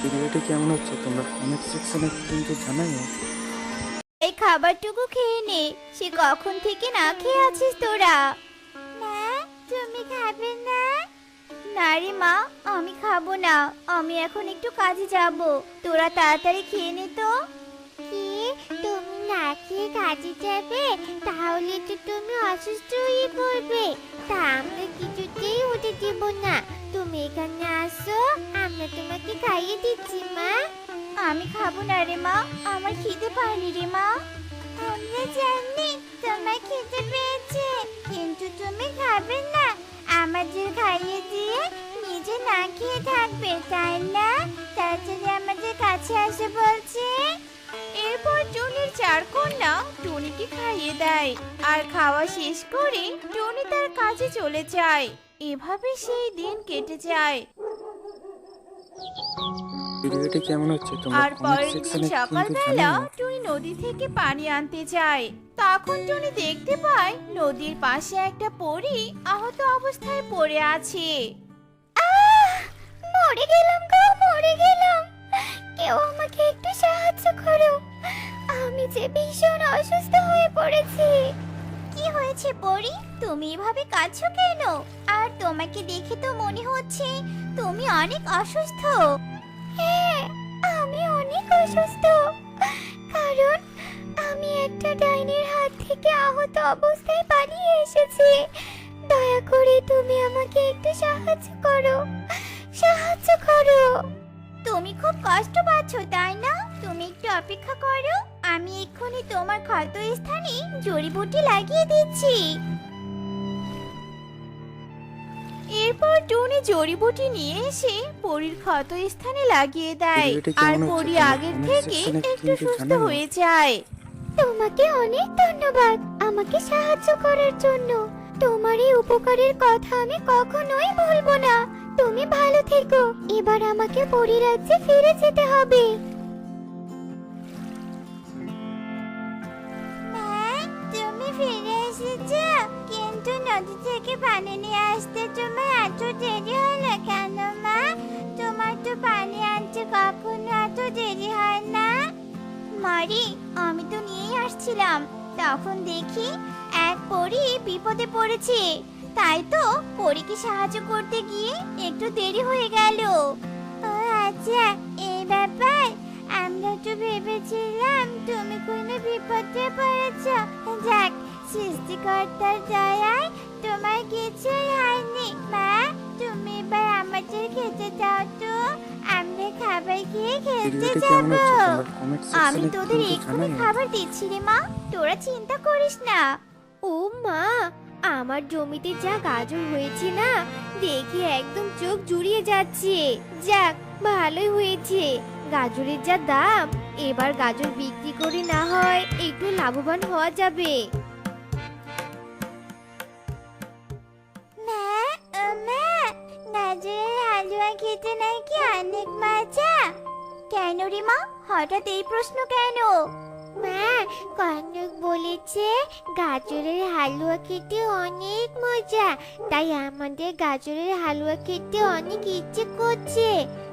ভিডিওটি কেমন হচ্ছে তোমরা কমেন্ট সেকশনে কিন্তু জানাইও। এই খাবারটুকু খেয়ে নে, সে কখন থেকে না খেয়ে আছিস তোরা? না, তুমি খাবে না? না রে মা, আমি খাব না, আমি এখন একটু কাজে যাব। তোরা তাড়াতাড়ি খেয়ে নে তো। না খেয়ে কাজে যাবে তাহলে তো তুমি অসুস্থ হয়ে পড়বে। তা আমরা কিছুতেই হতে দেব না। তুমি এখানে আসো আমরা তোমাকে খাইয়ে দিচ্ছি মা। আমি খাব না রে মা আমার খিদে পায়নি রে মা। আমরা জানি তোমার খিদে পেয়েছে কিন্তু তুমি খাবে না। আমাদের খাইয়ে দিয়ে নিজে না খেয়ে থাকবে তাই না? তাড়াতাড়ি আমাদের কাছে আসে বলছে। এরপর টুনির চার কন্যা টুনিকে খাইয়ে দেয়। আর খাওয়া শেষ করে টুনি তার কাজে চলে যায়। এভাবে সেই দিন কেটে যায়। ভিডিওটি কেমন হচ্ছে? তোমরা আর পরের দিন সকালবেলা টুনি নদী থেকে পানি আনতে যায়। তখন টুনি দেখতে পায় নদীর পাশে একটা পরী আহত অবস্থায় পড়ে আছে। মরে গেলাম গো মরে গেলাম। কেউ আমাকে একটু সাহায্য করো আমি যে ভীষণ অসুস্থ হয়ে পড়েছি। কি হয়েছে পরি? তুমি এভাবে কাঁদছো কেন? আর তোমাকে দেখে তো মনে হচ্ছে তুমি অনেক অসুস্থ। হ্যাঁ আমি অনেক অসুস্থ। কারণ আমি একটা ডাইনের হাত থেকে আহত অবস্থায় পালিয়ে এসেছি। দয়া করে তুমি আমাকে একটু সাহায্য করো। সাহায্য করো। তুমি খুব কষ্ট পাচ্ছ তাই না? তুমি একটু অপেক্ষা করো আমি এক্ষুনি তোমার ক্ষত স্থানে জড়িবুটি লাগিয়ে দিচ্ছি। এরপর টুনি জড়িবুটি নিয়ে এসে পরীর ক্ষত স্থানে লাগিয়ে দেয়। আর হচ্ছে পরী তোমরা আগের comment থেকে একটু সুস্থ। হয়ে যায়। তোমাকে অনেক ধন্যবাদ আমাকে সাহায্য করার জন্য। তোমার এই উপকারের কথা আমি কখনোই ভুলবো না। তুমি ভালো থেকো। এবার আমাকে পরিরাজ্যে ফিরে যেতে হবে। তুমি ফিরে এসেছ? কিন্তু নদী থেকে পানি নিয়ে আসতে তোমার এত দেরি হলো কেন মা? তোমার তো পানি আনতে কখনো এত দেরি হয় না। মারি আমি তো নিয়েই আসছিলাম। তখন দেখি এক পরী বিপদে পড়েছে। তাই তো পরীকে সাহায্য করতে গিয়ে একটু দেরি হয়ে গেল। ও আচ্ছা এই ব্যাপার। আমরা তো ভেবেছিলাম তুমি কোনো বিপদে পড়েছ। যাক সৃষ্টিকর্তার দয়ায় তোমার কিছুই হয়নি। মা তুমি এবার আমাদের খেতে দাও তো। আমরা খাবার খেয়ে খেলতে যাব। আমি তোদের এক্ষুনি খাবার দিচ্ছি রে মা। তোরা চিন্তা করিস না। ও মা আমার জমিতে যা গাজর হয়েছে না, দেখে একদম চোখ জুড়িয়ে যাচ্ছে। যাক, ভালোই হয়েছে। গাজরের যা দাম, এবার গাজর বিক্রি করে না হয় একটু লাভবান হওয়া যাবে। খেতে নাকি অনেক কেন রে মা, হঠাৎ এই প্রশ্ন কেন? কনক বলেছে গাজরের হালুয়া খেতে অনেক মজা তাই আমাদের গাজরের হালুয়া খেতে অনেক ইচ্ছে করছে।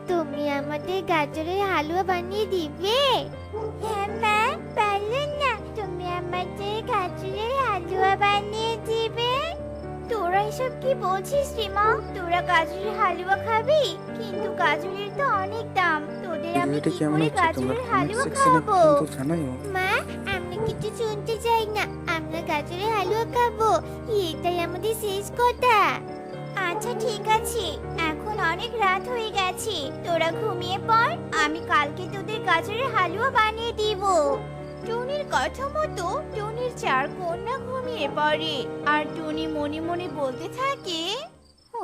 তুমি আমাদের গাজরের হালুয়া বানিয়ে দিবে? হ্যাঁ মা পারলে না। তুমি আমাদের গাজরের হালুয়া বানিয়ে দিবে। তোরা এসব কি বলছিস রিমা তোরা গাজরের হালুয়া খাবি? কিন্তু গাজরের তো অনেক দাম। তোদের আমি কি করে গাজরের হালুয়া মা কিছু শুনতে চাই না আমরা গাজরের হালুয়া খাব। এটাই আমাদের শেষ কথা। আচ্ছা ঠিক আছে। এখন অনেক রাত হয়ে গেছে। তোরা ঘুমিয়ে পড়, আমি কালকে তোদের গাজরের হালুয়া বানিয়ে দিব। টুনির কথা মতো টুনির চার কন্যা ঘুমিয়ে পড়ে। আর টুনি মনে মনে বলতে থাকে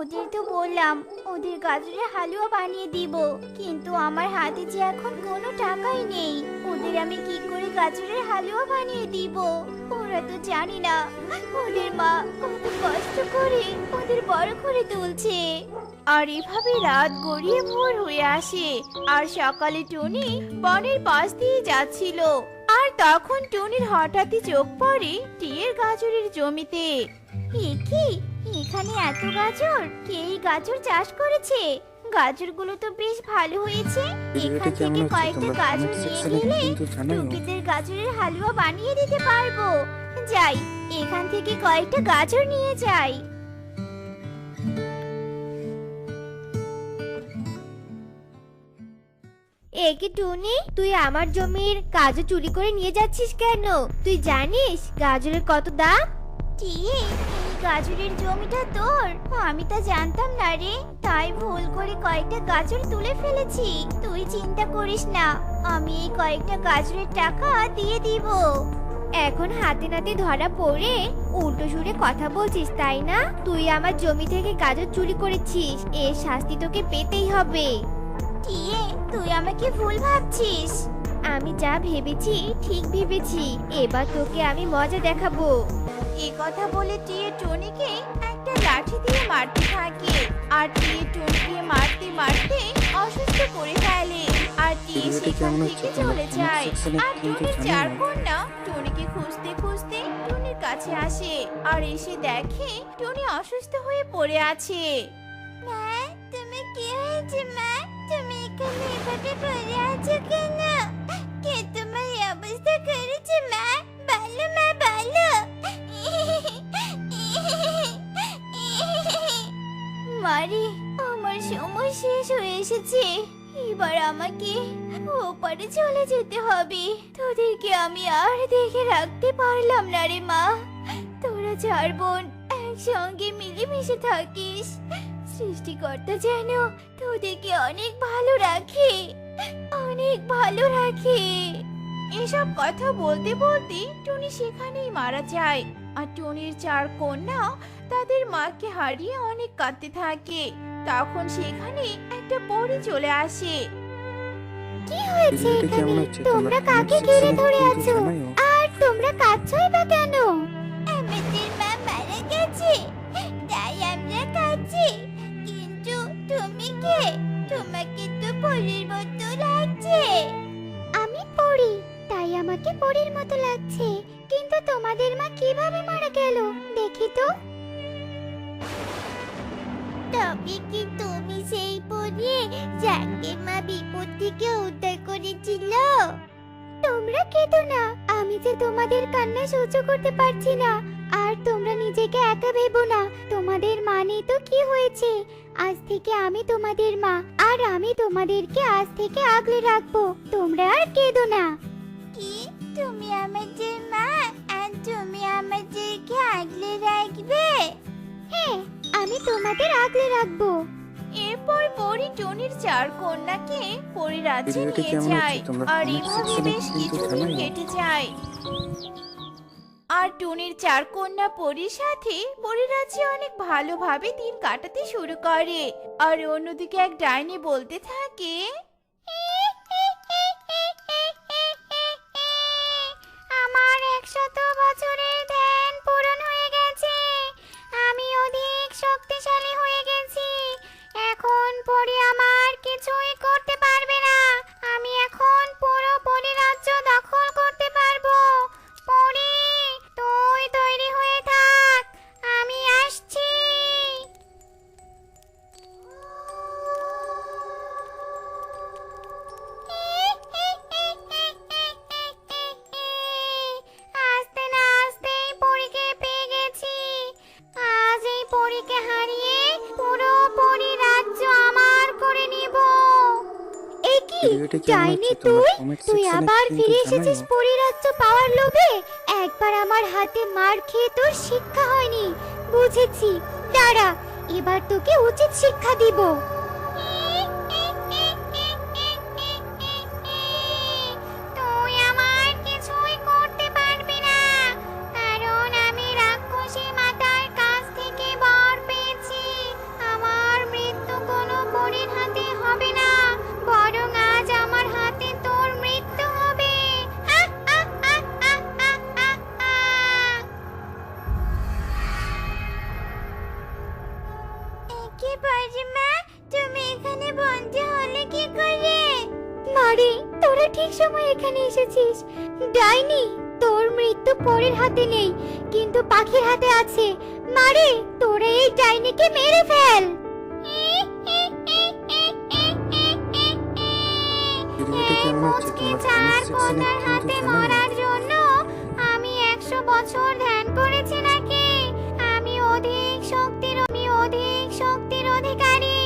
ওদের তো বললাম, ওদের গাজরের হালুয়া বানিয়ে দিব। কিন্তু আমার হাতে যে এখন কোনো টাকাই নেই। ওদের আমি কি করে গাজরের হালুয়া বানিয়ে দিব? ওরা তো জানি না। ওদের মা কত কষ্ট করে ওদের বড় করে তুলছে। আর এভাবে রাত গড়িয়ে ভোর হয়ে আসে। আর সকালে টুনি বনের পাশ দিয়ে যাচ্ছিল। আর তখন টুনির হঠাৎই চোখ পড়ে টিয়ের গাজরের জমিতে। এ কি? এখানে এত গাজর? কে এই গাজর চাষ করেছে? গাজরগুলো তো বেশ ভালো হয়েছে। এখান থেকে কয়েকটা গাজর নিয়ে গেলে টুকিদের গাজরের হালুয়া বানিয়ে দিতে পারব। যাই এখান থেকে কয়েকটা গাজর নিয়ে যাই। এ কি টুনি তুই আমার জমির গাজর চুরি করে নিয়ে যাচ্ছিস কেন? তুই জানিস গাজরের কত দাম? এই গাজরের জমিটা তোর? আমি তা জানতাম না রে। তাই ভুল করে কয়েকটা গাজর তুলে ফেলেছি। তুই চিন্তা করিস না। আমি এই কয়েকটা গাজরের টাকা দিয়ে দিব। এখন হাতে নাতে ধরা পড়ে উল্টো সুরে কথা বলছিস, তাই না? তুই আমার জমি থেকে গাজর চুরি করেছিস। এর শাস্তি তোকে পেতেই হবে। টিয়ে তুই আমাকে ভুল ভাবছিস। আমি যা ভেবেছি, ঠিক ভেবেছি। এবার তোকে আমি মজা দেখাবো। এ কথা বলে টিয়ে টনিকে একটা লাঠি দিয়ে মারতে থাকে। আর টিয়ে টনিকে মারতে মারতে অসুস্থ করে ফেলে। আর টিয়ে সেখান থেকে চলে যায়। আর টনির চার। কন্যা টনিকে খুঁজতে খুঁজতে টনির কাছে আসে। আর এসে দেখে টনি অসুস্থ হয়ে পড়ে আছে। মা তুমি কি হয়েছে মা? তুমি এখানে এভাবে পড়ে আছো কেন? কে তোমার অবস্থা করেছে মা? ভালো মা ভালো মারি, আমার সময় শেষ হয়ে এসেছে। এবার আমাকে ওপারে চলে যেতে হবে। তোদেরকে আমি আর দেখে রাখতে পারলাম না রে মা। তোরা চার বোন একসঙ্গে মিলেমিশে থাকিস। সৃষ্টিকর্তা যেন তোদেরকে অনেক ভালো রাখে। অনেক ভালো রাখে। এসব কথা বলতে বলতে টনি সেখানেই মারা যায়। আর টনির চার কন্যা তাদের মাকে হারিয়ে অনেক কাঁদতে থাকে। তখন সেখানে একটা পরী চলে আসে। কি হয়েছে এখানে? তোমরা তোমরা কাকে ঘিরে ধরে আছো? আর তোমরা কাঁদছই বা কেন? আমাদের মা মারা গেছে। তাই আমরা কাঁদছি। কিন্তু তুমি কে? তোমাকে তো পরীর মতো লাগছে। আমি পড়ি তাই আমাকে পরীর মতো লাগছে। তোমাদের মা কীভাবে মারা গেল? দেখি তো। তবে কি তুমি সেই পরী যাকে মা বিপদ থেকে উদ্ধার করেছিল? তোমরা কেঁদো না, আমি যে তোমাদের কান্না সহ্য করতে পারছি না, আর তোমরা নিজেকে একা ভেবো না, তোমাদের মানে তো কি হয়েছে? আজ থেকে আমি তোমাদের মা, আর আমি তোমাদেরকে আজ থেকে আগলে রাখব, তোমরা আর কেঁদো না। কি? তুমি আমাদের মা? আর তুমি আমাদেরকে আগলে রাখবে? হ্যাঁ আমি তোমাদের আগলে রাখব। এরপর পরী টনির চার কন্যাকে পরীর রাজ্যে ভিডিওটি নিয়ে কেমন যায় হচ্ছে তোমরা আর comment এভাবে section এ বেশ কিন্তু কিছুদিন। কেটে যায়। আর টুনির চার কন্যা পরীর সাথে পরীর রাজ্যে অনেক ভালোভাবে দিন কাটাতে শুরু করে। আর অন্যদিকে এক ডাইনি বলতে থাকে যাইনি তুই? তুই আবার ফিরে এসেছিস। পরিরাজ্য পাওয়ার লোভে? একবার আমার হাতে মার খেয়ে তোর শিক্ষা হয়নি। বুঝেছি। দাঁড়া এবার তোকে উচিত শিক্ষা দিব। আরে তোরা ঠিক সময় এখানে এসেছিস। ডাইনি তোর মৃত্যু পরের হাতে নেই কিন্তু পাখির হাতে আছে। মারে তোরা এই ডাইনিকে মেরে ফেল। হাতে মরার জন্য আমি একশো বছর ধ্যান করেছি নাকি? আমি অধিক শক্তির আমি অধিক শক্তির অধিকারী।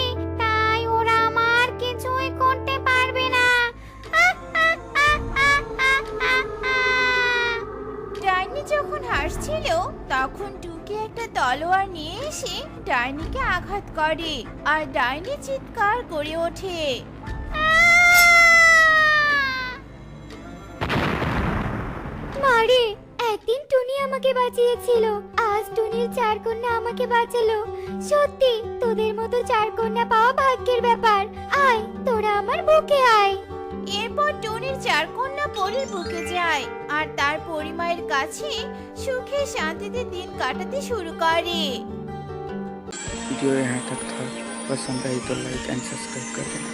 যখন হাসছিল, তখন টুকি একটা তলোয়ার নিয়ে এসে ডাইনিকে আঘাত করে আর ডাইনি চিৎকার করে ওঠে। মারে একদিন টুনি আমাকে বাঁচিয়েছিল। আজ টুনির চার কন্যা আমাকে বাঁচালো। সত্যি, তোদের মতো চার কন্যা পাওয়া ভাগ্যের ব্যাপার। আয়, তোরা আমার বুকে আয়। এরপর টুনির চার কন্যা পরীর বুকে যায় আর তার পরিমায়ের কাছে সুখে শান্তিতে দিন কাটাতে শুরু করে वीडियो यहाँ तक था पसंद आई तो लाइक एंड सब्सक्राइब कर देना